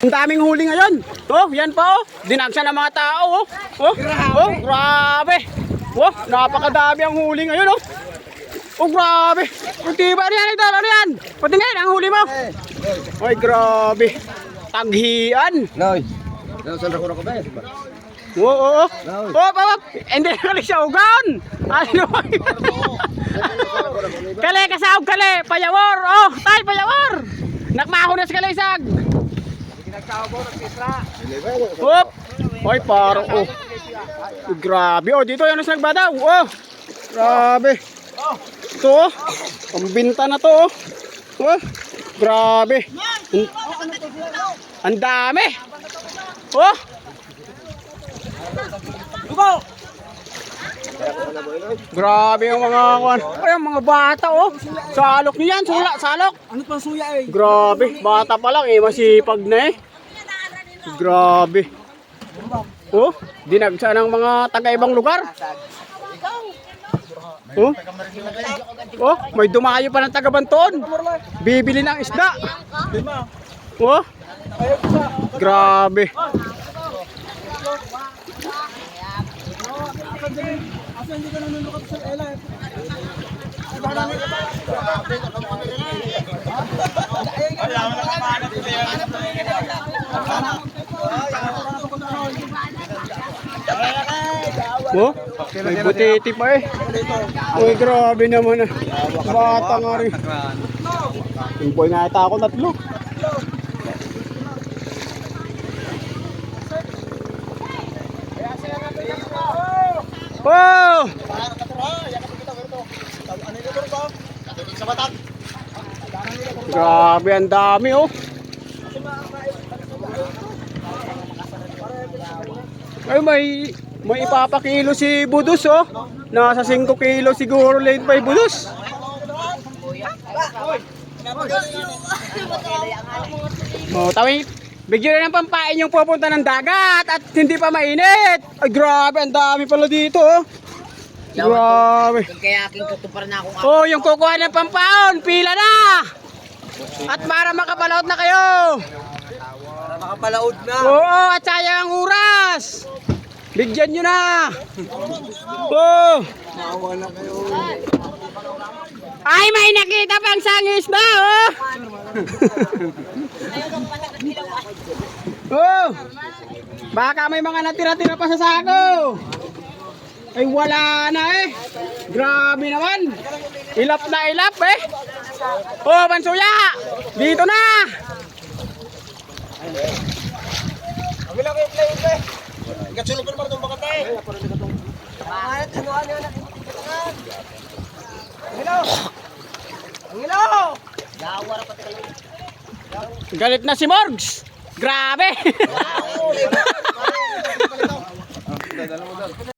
Ang daming huli ngayon. Oh, yan pa oh. Dinagsa ng mga tao oh. Oh, oh, grabe. Oh, napakadami ang huli ngayon oh. Oh, grabe. Puti ba? Ano yan? Idol? Ano yan? Patingin, ang huli mo. Ay, grabe. Taghian. Noy. Nasaan ako na ko ba? Oo, oo. Oh, papa. Hindi na kali siya ugan. Ano? kale, kasaog kale. Payawor. Oh, tay, payawor. Nakmaho na sa kalaysag. Hop. Hoy, paro. Oh. Grabe. Oh, dito yan ang nagbadaw. Oh. Grabe. Ito, oh. Pambinta na to, oh. Oh. Grabe. Ang- dami. Oh. Grabe yung mga kwan. Ay, ang mga bata oh. Salok niyo yan, sula, salok. Ano pang suya eh? Grabe, bata pa lang eh, masipag na eh. Grabe. Oh, dinagsa ng mga taga-ibang lugar. Oh. Oh, may dumayo pa ng taga-Banton. Bibili ng isda. Oh. Grabe. Asa Oh, may butiti pa eh. Uy, grabe naman ah. Bata nga rin. Yung boy nga ata ako tatlo. Oh! Grabe, ang dami oh. Ay, may may ipapakilo si Budus oh. Nasa 5 kilo siguro late pa yung Budus. Oh, tawin. Bigyan na ng pampain yung pupunta ng dagat at hindi pa mainit. Ay, grabe, ang dami pala dito oh. Grabe. Kaya aking katuparan na akong Oh, yung kukuha ng pampaon, pila na! At para makapalaot na kayo! Makapalaod na. Oo, at sayang ang oras! Bigyan nyo na! Oh! Na. Ay, may nakita pang sangis na, oh! oh! Baka may mga natira-tira pa sa sako! Ay, wala na eh! Grabe naman! Ilap na ilap eh! Oh, Bansuya! Dito na! Kami lang kayo play play. Gatsulog ko naman itong bakatay. Galit na si Morgs! Grabe!